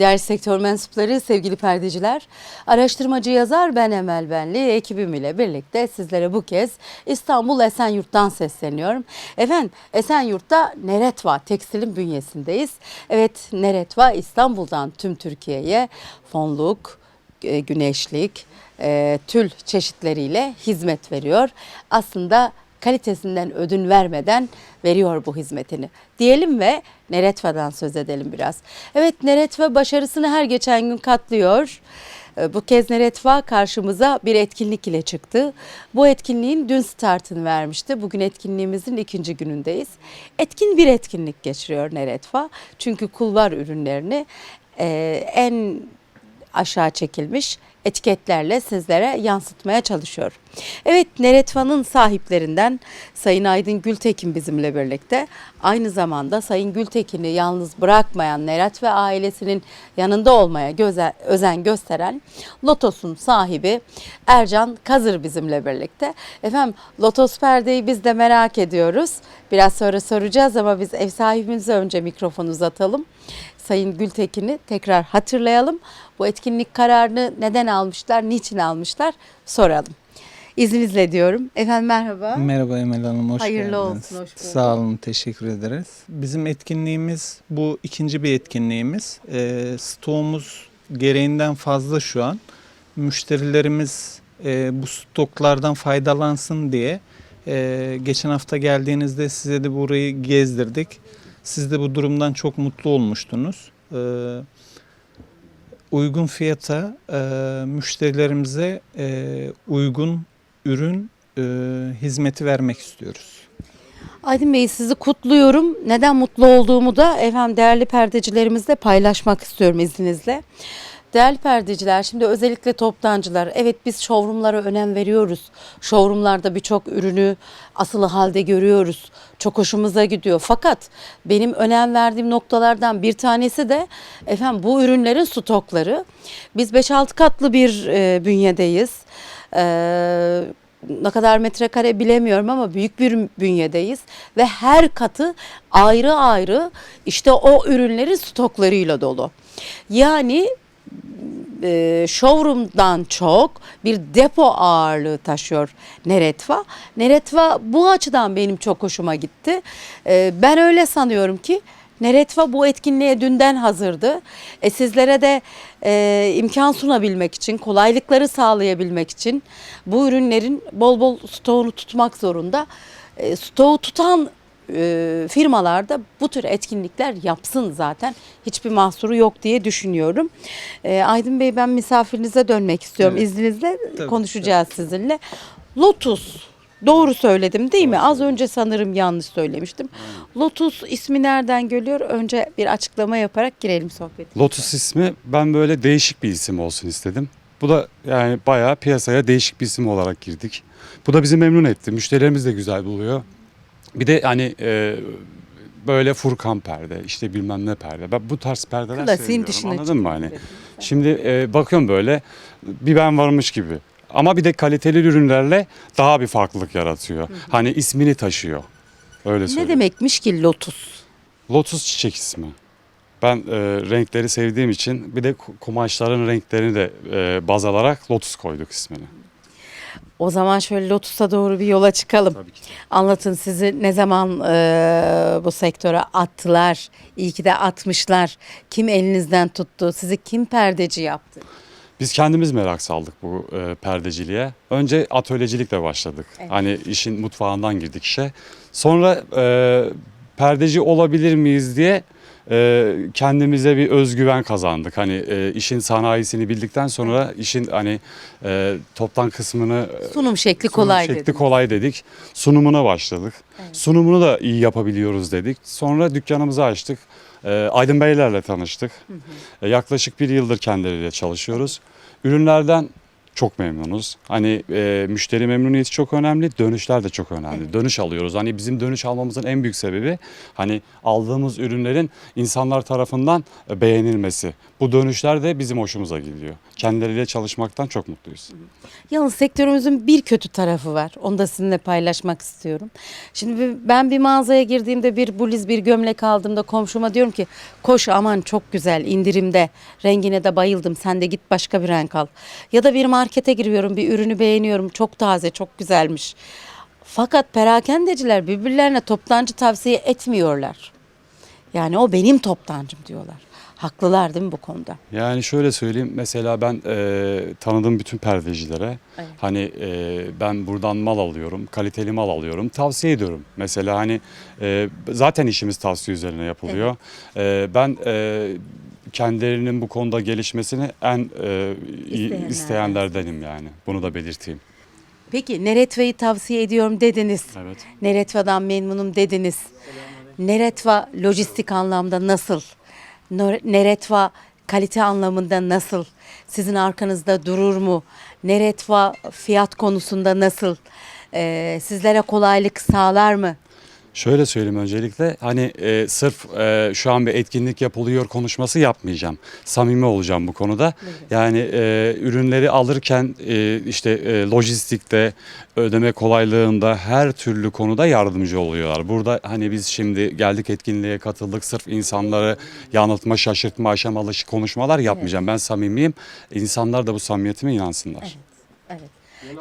Değerli sektör mensupları, sevgili perdeciler, araştırmacı yazar ben Emel Benli, ekibim ile birlikte sizlere bu kez İstanbul Esenyurt'tan sesleniyorum. Efendim Esenyurt'ta Neretva Tekstil'in bünyesindeyiz. Evet Neretva İstanbul'dan tüm Türkiye'ye fonluk, e, güneşlik, e, tül çeşitleriyle hizmet veriyor. Aslında kalitesinden ödün vermeden veriyor bu hizmetini. Diyelim ve Neretva'dan söz edelim biraz. Evet Neretva başarısını her geçen gün katlıyor. E, Bu kez Neretva karşımıza bir etkinlik ile çıktı. Bu etkinliğin dün startını vermişti. Bugün etkinliğimizin ikinci günündeyiz. Etkin bir etkinlik geçiriyor Neretva. Çünkü kulvar ürünlerini e, en aşağı çekilmiş etiketlerle sizlere yansıtmaya çalışıyor. Evet Neretva'nın sahiplerinden Sayın Aydın Gültekin bizimle birlikte. Aynı zamanda Sayın Gültekin'i yalnız bırakmayan Neret ve ailesinin yanında olmaya göze, özen gösteren Lotos'un sahibi Ercan Kazır bizimle birlikte. Efendim Lotos perdeyi biz de merak ediyoruz. Biraz sonra soracağız ama biz ev sahibimize önce mikrofon uzatalım. Sayın Gültekin'i tekrar hatırlayalım. Bu etkinlik kararını neden almışlar, niçin almışlar soralım. İzninizle diyorum. Efendim merhaba. Merhaba Emel Hanım, hoş Hayırlı geldiniz. olsun, hoş bulduk. Sağ olun, teşekkür ederiz. Bizim etkinliğimiz, bu ikinci bir etkinliğimiz. E, stoğumuz gereğinden fazla şu an. Müşterilerimiz e, bu stoklardan faydalansın diye e, geçen hafta geldiğinizde size de burayı gezdirdik. Siz de bu durumdan çok mutlu olmuştunuz. E, uygun fiyata e, müşterilerimize e, uygun ürün e, hizmeti vermek istiyoruz. Aydın Bey sizi kutluyorum. Neden mutlu olduğumu da efendim değerli perdecilerimizle paylaşmak istiyorum izninizle. Değerli perdeciler şimdi özellikle toptancılar evet biz showroomlara önem veriyoruz. Showroomlarda birçok ürünü asılı halde görüyoruz. Çok hoşumuza gidiyor. Fakat benim önem verdiğim noktalardan bir tanesi de efendim bu ürünlerin stokları. Biz 5-6 katlı bir e, bünyedeyiz. Eee ne kadar metrekare bilemiyorum ama büyük bir bünyedeyiz ve her katı ayrı ayrı işte o ürünlerin stoklarıyla dolu. Yani e, showroom'dan çok bir depo ağırlığı taşıyor Neretva. Neretva bu açıdan benim çok hoşuma gitti. E, ben öyle sanıyorum ki Neretva bu etkinliğe dünden hazırdı. E, sizlere de e, imkan sunabilmek için, kolaylıkları sağlayabilmek için bu ürünlerin bol bol stoğunu tutmak zorunda. E, stoğu tutan e, firmalarda bu tür etkinlikler yapsın zaten. Hiçbir mahsuru yok diye düşünüyorum. E, Aydın Bey ben misafirinize dönmek istiyorum. Evet. İzninizle Tabii, konuşacağız sizinle. Lotus Doğru söyledim değil mi? Az önce sanırım yanlış söylemiştim. Lotus ismi nereden geliyor? Önce bir açıklama yaparak girelim sohbet. Lotus ismi ben böyle değişik bir isim olsun istedim. Bu da yani bayağı piyasaya değişik bir isim olarak girdik. Bu da bizi memnun etti. Müşterilerimiz de güzel buluyor. Bir de hani e, böyle Furkan perde, işte bilmem ne perde. Ben bu tarz perdeler Klasiğin seviyorum. dışına Anladın mı hani? Şimdi e, bakıyorum böyle bir ben varmış gibi. Ama bir de kaliteli ürünlerle daha bir farklılık yaratıyor. Hani ismini taşıyor. Öyle Ne söyleyeyim. demekmiş ki Lotus? Lotus çiçek ismi. Ben e, renkleri sevdiğim için bir de ku- kumaşların renklerini de e, baz alarak Lotus koyduk ismini. O zaman şöyle Lotus'a doğru bir yola çıkalım. Tabii ki. Anlatın sizi ne zaman e, bu sektöre attılar? İyi ki de atmışlar. Kim elinizden tuttu? Sizi kim perdeci yaptı? Biz kendimiz merak saldık bu e, perdeciliğe. Önce atölyecilikle başladık. Evet. Hani işin mutfağından girdik işe. Sonra e, perdeci olabilir miyiz diye e, kendimize bir özgüven kazandık. Hani e, işin sanayisini bildikten sonra işin hani e, toptan kısmını Sunum şekli Sunum kolay şekli dedim. kolay dedik. Sunumuna başladık. Sunumunu da iyi yapabiliyoruz dedik. Sonra dükkanımızı açtık. Ee, Aydın Beylerle tanıştık. Ee, yaklaşık bir yıldır kendileriyle çalışıyoruz. Ürünlerden çok memnunuz. Hani e, müşteri memnuniyeti çok önemli, dönüşler de çok önemli. Dönüş alıyoruz. Hani bizim dönüş almamızın en büyük sebebi hani aldığımız ürünlerin insanlar tarafından e, beğenilmesi. Bu dönüşler de bizim hoşumuza gidiyor. Kendileriyle çalışmaktan çok mutluyuz. Yalnız sektörümüzün bir kötü tarafı var. Onu da sizinle paylaşmak istiyorum. Şimdi ben bir mağazaya girdiğimde bir bluz bir gömlek aldığımda komşuma diyorum ki koş aman çok güzel indirimde rengine de bayıldım sen de git başka bir renk al. Ya da bir markete giriyorum bir ürünü beğeniyorum çok taze çok güzelmiş. Fakat perakendeciler birbirlerine toptancı tavsiye etmiyorlar. Yani o benim toptancım diyorlar. Haklılar değil mi bu konuda? Yani şöyle söyleyeyim mesela ben e, tanıdığım bütün perdecilere Evet. hani e, ben buradan mal alıyorum, kaliteli mal alıyorum, tavsiye ediyorum. Mesela hani e, zaten işimiz tavsiye üzerine yapılıyor. E, ben e, kendilerinin bu konuda gelişmesini en e, İsteyenlerden. isteyenlerdenim yani. Bunu da belirteyim. Peki Neretva'yı tavsiye ediyorum dediniz. Evet. Neretva'dan memnunum dediniz. Neretva lojistik anlamda nasıl? Neretva kalite anlamında nasıl? Sizin arkanızda durur mu? Neretva fiyat konusunda nasıl? Ee, sizlere kolaylık sağlar mı? Şöyle söyleyeyim öncelikle hani e, sırf e, şu an bir etkinlik yapılıyor konuşması yapmayacağım. Samimi olacağım bu konuda. Yani e, ürünleri alırken e, işte e, lojistikte ödeme kolaylığında her türlü konuda yardımcı oluyorlar. Burada hani biz şimdi geldik etkinliğe katıldık sırf insanları yanıltma şaşırtma aşamalı konuşmalar yapmayacağım. Ben samimiyim. İnsanlar da bu samimiyetime inansınlar.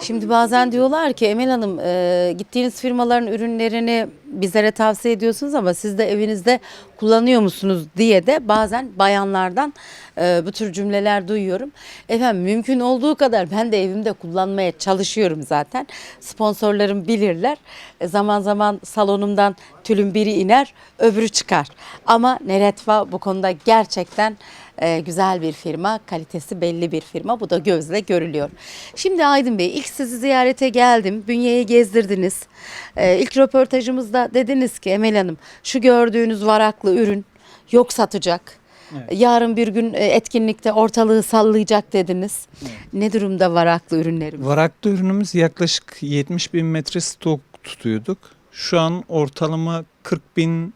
Şimdi bazen diyorlar ki Emel Hanım e, gittiğiniz firmaların ürünlerini bizlere tavsiye ediyorsunuz ama siz de evinizde kullanıyor musunuz diye de bazen bayanlardan e, bu tür cümleler duyuyorum. Efendim mümkün olduğu kadar ben de evimde kullanmaya çalışıyorum zaten. Sponsorlarım bilirler. E, zaman zaman salonumdan tülün biri iner öbürü çıkar. Ama Neretva bu konuda gerçekten e, güzel bir firma, kalitesi belli bir firma. Bu da gözle görülüyor. Şimdi Aydın Bey ilk sizi ziyarete geldim. Bünye'yi gezdirdiniz. E, ilk röportajımızda dediniz ki Emel Hanım şu gördüğünüz varaklı ürün yok satacak. Yarın bir gün e, etkinlikte ortalığı sallayacak dediniz. Ne durumda varaklı ürünlerimiz? Varaklı ürünümüz yaklaşık 70 bin metre stok tutuyorduk. Şu an ortalama 40 bin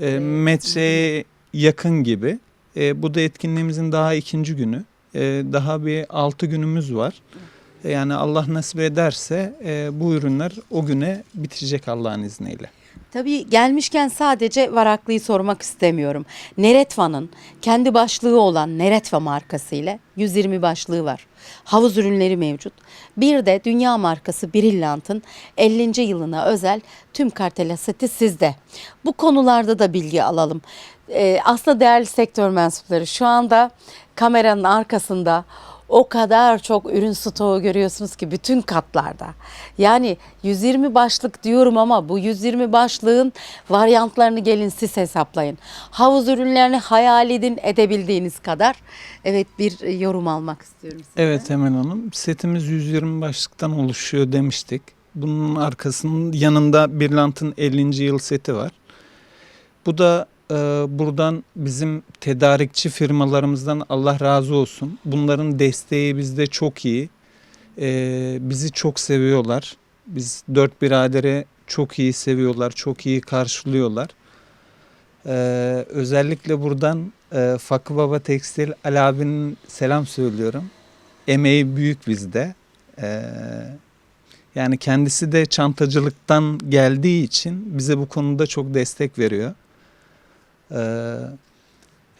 e, metreye yakın gibi. E, bu da etkinliğimizin daha ikinci günü. E, daha bir 6 günümüz var. E, yani Allah nasip ederse e, bu ürünler o güne bitecek Allah'ın izniyle. Tabii gelmişken sadece Varaklı'yı sormak istemiyorum. Neretva'nın kendi başlığı olan Neretva markası ile 120 başlığı var. Havuz ürünleri mevcut. Bir de dünya markası Brillant'ın 50. yılına özel tüm kartela seti sizde. Bu konularda da bilgi alalım. Ee, aslında değerli sektör mensupları şu anda kameranın arkasında o kadar çok ürün stoğu görüyorsunuz ki bütün katlarda. Yani 120 başlık diyorum ama bu 120 başlığın varyantlarını gelin siz hesaplayın. Havuz ürünlerini hayal edin edebildiğiniz kadar. Evet bir yorum almak istiyorum sizden. Evet Emel Hanım setimiz 120 başlıktan oluşuyor demiştik. Bunun arkasının yanında Birlant'ın 50. yıl seti var. Bu da e, buradan bizim tedarikçi firmalarımızdan Allah razı olsun. Bunların desteği bizde çok iyi. E, bizi çok seviyorlar. Biz dört biradere çok iyi seviyorlar, çok iyi karşılıyorlar. E, özellikle buradan e, Fakı Baba Tekstil Ali abinin selam söylüyorum. Emeği büyük bizde. E, yani kendisi de çantacılıktan geldiği için bize bu konuda çok destek veriyor. Ee,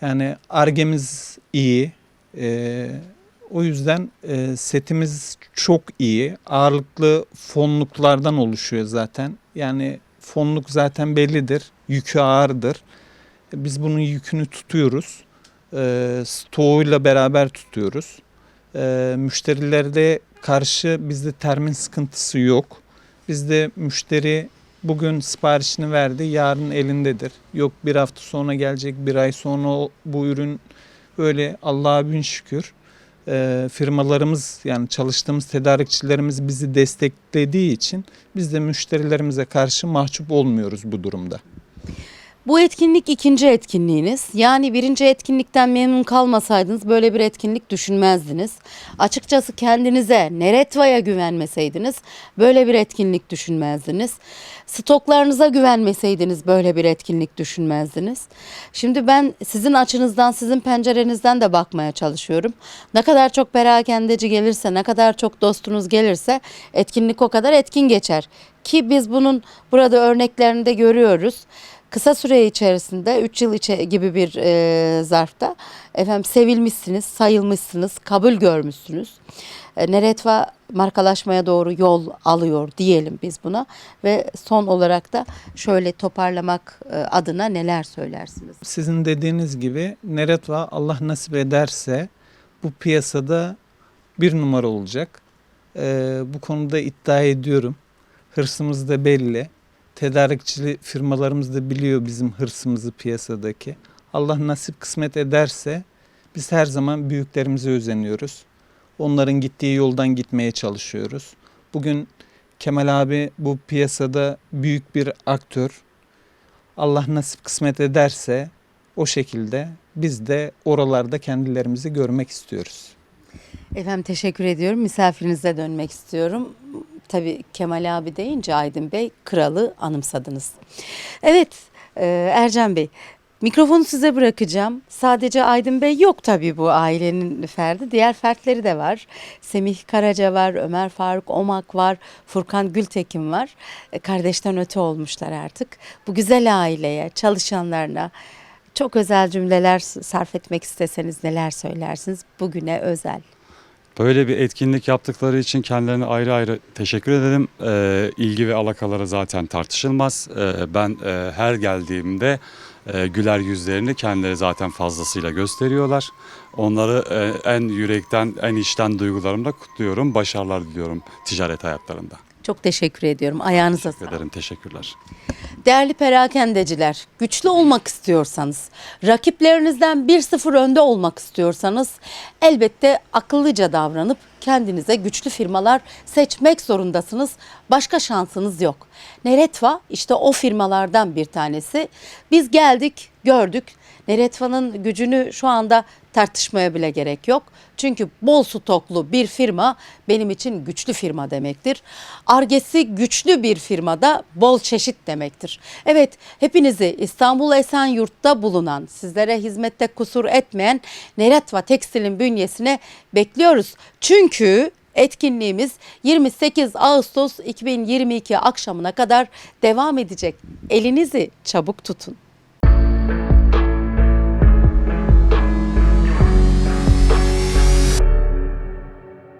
yani argemiz iyi. Ee, o yüzden e, setimiz çok iyi. Ağırlıklı fonluklardan oluşuyor zaten. Yani fonluk zaten bellidir. Yükü ağırdır. Biz bunun yükünü tutuyoruz. Ee, stoğuyla beraber tutuyoruz. Ee, müşterilerde karşı bizde termin sıkıntısı yok. Bizde müşteri bugün siparişini verdi, yarın elindedir. Yok bir hafta sonra gelecek, bir ay sonra bu ürün öyle Allah'a bin şükür. Ee, firmalarımız yani çalıştığımız tedarikçilerimiz bizi desteklediği için biz de müşterilerimize karşı mahcup olmuyoruz bu durumda. Bu etkinlik ikinci etkinliğiniz. Yani birinci etkinlikten memnun kalmasaydınız böyle bir etkinlik düşünmezdiniz. Açıkçası kendinize Neretva'ya güvenmeseydiniz böyle bir etkinlik düşünmezdiniz. Stoklarınıza güvenmeseydiniz böyle bir etkinlik düşünmezdiniz. Şimdi ben sizin açınızdan, sizin pencerenizden de bakmaya çalışıyorum. Ne kadar çok perakendeci gelirse, ne kadar çok dostunuz gelirse etkinlik o kadar etkin geçer. Ki biz bunun burada örneklerini de görüyoruz kısa süre içerisinde 3 yıl içe gibi bir e, zarfta efendim sevilmişsiniz, sayılmışsınız, kabul görmüşsünüz. E, Neretva markalaşmaya doğru yol alıyor diyelim biz buna ve son olarak da şöyle toparlamak e, adına neler söylersiniz? Sizin dediğiniz gibi Neretva Allah nasip ederse bu piyasada bir numara olacak. Ee, bu konuda iddia ediyorum. Hırsımız da belli. Tedarikçili firmalarımız da biliyor bizim hırsımızı piyasadaki. Allah nasip kısmet ederse biz her zaman büyüklerimize özeniyoruz. Onların gittiği yoldan gitmeye çalışıyoruz. Bugün Kemal abi bu piyasada büyük bir aktör. Allah nasip kısmet ederse o şekilde biz de oralarda kendilerimizi görmek istiyoruz. Efendim teşekkür ediyorum. Misafirinize dönmek istiyorum. Tabii Kemal abi deyince Aydın Bey kralı anımsadınız. Evet e, Ercan Bey mikrofonu size bırakacağım. Sadece Aydın Bey yok tabii bu ailenin ferdi. Diğer fertleri de var. Semih Karaca var, Ömer Faruk Omak var, Furkan Gültekin var. E, kardeşten öte olmuşlar artık. Bu güzel aileye, çalışanlarına çok özel cümleler sarf etmek isteseniz neler söylersiniz bugüne özel? Böyle bir etkinlik yaptıkları için kendilerine ayrı ayrı teşekkür ederim. Ee, ilgi ve alakaları zaten tartışılmaz. Ee, ben e, her geldiğimde e, güler yüzlerini kendileri zaten fazlasıyla gösteriyorlar. Onları e, en yürekten, en içten duygularımla kutluyorum. Başarılar diliyorum ticaret hayatlarında. Çok teşekkür ediyorum. Ayağınıza Teşekkür sağlık. ederim, teşekkürler. Değerli perakendeciler, güçlü olmak istiyorsanız, rakiplerinizden 1-0 önde olmak istiyorsanız elbette akıllıca davranıp kendinize güçlü firmalar seçmek zorundasınız. Başka şansınız yok. Neretva işte o firmalardan bir tanesi. Biz geldik, gördük. Neretva'nın gücünü şu anda tartışmaya bile gerek yok. Çünkü bol stoklu bir firma benim için güçlü firma demektir. Argesi güçlü bir firmada bol çeşit demektir. Evet hepinizi İstanbul Esenyurt'ta bulunan sizlere hizmette kusur etmeyen Neretva Tekstil'in bünyesine bekliyoruz. Çünkü etkinliğimiz 28 Ağustos 2022 akşamına kadar devam edecek. Elinizi çabuk tutun.